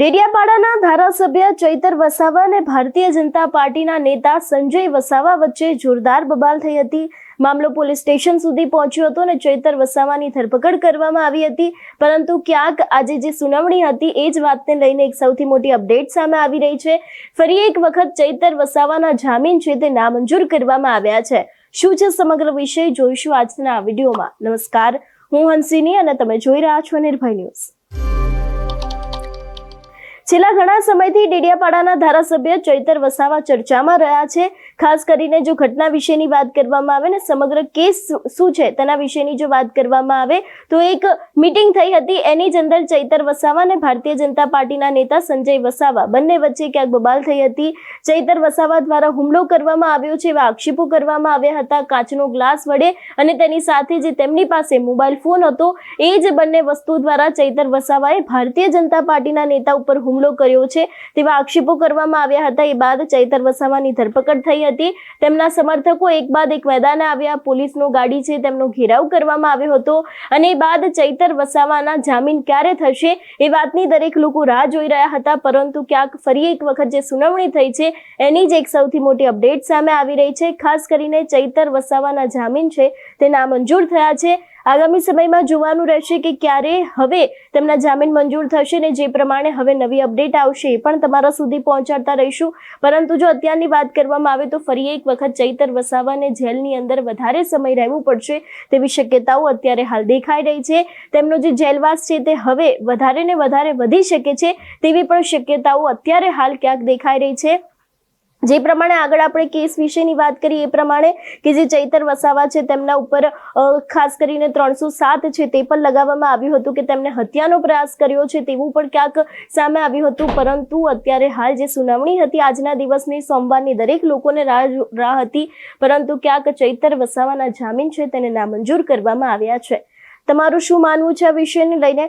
ડેડિયાપાડાના ધારાસભ્ય ચૈતર વસાવા અને ભારતીય જનતા પાર્ટીના નેતા સંજય વસાવા વચ્ચે જોરદાર બબાલ થઈ હતી. મામલો પોલીસ સ્ટેશન સુધી પહોંચ્યો હતો અને ચૈતર વસાવાની ધરપકડ કરવામાં આવી હતી. પરંતુ ક્યાંક આજે જે સુનાવણી હતી એ જ વાતને લઈને એક સૌથી મોટી અપડેટ સામે આવી રહી છે. ફરી એક વખત ચૈતર વસાવાના જામીન છે તે નામંજૂર કરવામાં આવ્યા છે. શું છે સમગ્ર વિષય જોઈશું આજના વિડીયોમાં. નમસ્કાર. હું હંસિની અને તમે જોઈ રહ્યા છો નિર્ભય ન્યૂઝ. છેલ્લા ઘણા સમયથી ડેડિયાપાડાના ધારાસભ્ય ચૈતર વસાવા ચર્ચામાં રહ્યા છે. ખાસ કરીને જો ઘટના વિશેની વાત કરવામાં આવે ને, સમગ્ર કેસ શું છે તેના વિશેની જો વાત કરવામાં આવે, તો એક મીટિંગ થઈ હતી એની જ અંદર ચૈતર વસાવા અને ભારતીય જનતા પાર્ટીના નેતા સંજય વસાવા, બંને વચ્ચે ક્યાંક બબાલ થઈ હતી. ચૈતર વસાવા દ્વારા હુમલો કરવામાં આવ્યો છે એવા આક્ષેપો કરવામાં આવ્યા હતા. કાચનો ગ્લાસ વડે અને તેની સાથે જે તેમની પાસે મોબાઈલ ફોન હતો, એ જ બંને વસ્તુ દ્વારા ચૈતર વસાવાએ ભારતીય જનતા પાર્ટીના નેતા ઉપર હુમલો કર્યો છે. તેવા આક્ષેપો કરવામાં આવ્યા હતા. એ બાદ ચૈતર વસાવાની ધરપકડ થઈ હતી. તેમના સમર્થકો એક બાદ એક મેદાને આવ્યા. પોલીસનો ગાડી છે તેમનો ઘેરાવ કરવામાં આવ્યો હતો અને એ બાદ ચૈતર વસાવાના જામીન ક્યારે થશે એ વાતની દરેક લોકો રાહ જોઈ રહ્યા હતા. પરંતુ ક્યાંક ફરી એક વખત જે સુનાવણી થઈ છે એની જ એક સૌથી મોટી અપડેટ સામે આવી રહી છે. ખાસ કરીને ચૈતર વસાવાના જામીન છે તે નામંજૂર થયા છે. આગામી સમયમાં જોવાનું રહેશે કે ક્યારે હવે તેમના જામીન મંજૂર થશે ને જે પ્રમાણે હવે નવી અપડેટ આવશે પણ તમારા સુધી પહોંચાડતા રહીશું. પરંતુ જો અત્યારની વાત કરવામાં આવે તો ફરી એક વખત ચૈતર વસાવાને જેલની અંદર વધારે સમય રહેવું પડશે તેવી શક્યતાઓ અત્યારે હાલ દેખાઈ રહી છે. તેમનો જે જેલવાસ છે તે હવે વધારે ને વધારે વધી શકે છે તેવી પણ શક્યતાઓ અત્યારે હાલ ક્યાંક દેખાઈ રહી છે. જે પ્રમાણે આગળ આપણે કેસ વિશેની વાત કરીએ, એ પ્રમાણે કે જે ચૈતર વસાવા છે, તેમના ઉપર ખાસ કરીને ત્રણસો સાત છે, તે પણ લગાવવામાં આવ્યું હતું કે તેમણે હત્યાનો પ્રયાસ કર્યો છે, તેવું પણ ક્યાંક સામે આવ્યું હતું. પરંતુ અત્યારે હાલ જે સુનાવણી હતી, આજના દિવસની સોમવારની દરેક લોકોને રાહ રાહ હતી. પરંતુ ક્યાંક ચૈતર વસાવાના જામીન છે, તેને નામંજૂર કરવામાં આવ્યા છે. તમારું શું માનવું છે આ વિષયને લઈને?